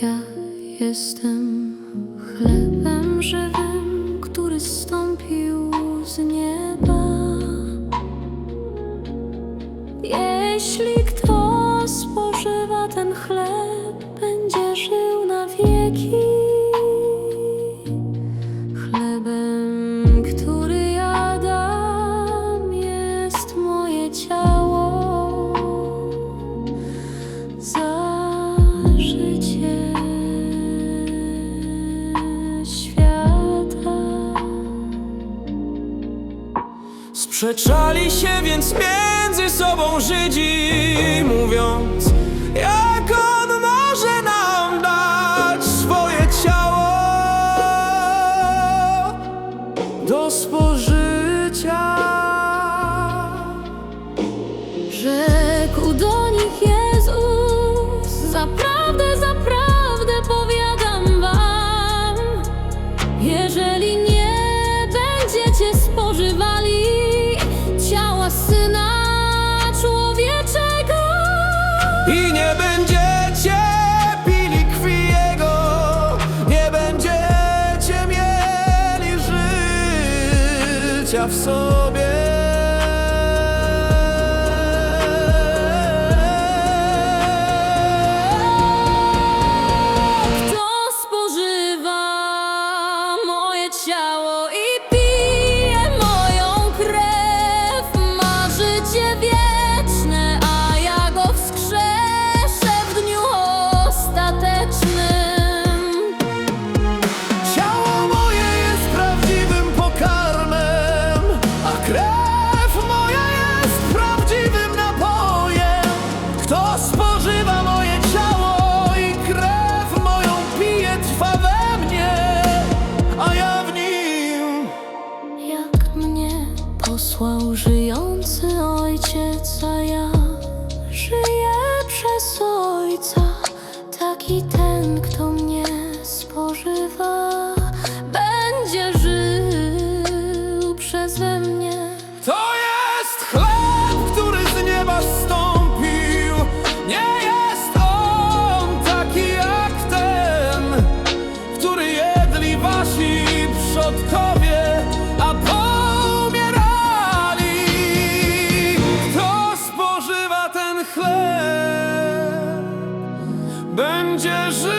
Ja jestem Sprzeczali się więc między sobą Żydzi, mówiąc, jak on może nam dać swoje ciało do spożycia. Życia w sobie. Posłał żyjący ojciec, a ja żyję przez ojca. Taki ten, kto mnie spożywa, będzie żył przez mnie. To jest chleb, który z nieba stąpił. Nie jest on taki jak ten, który jedli wasi przodkowie. 解释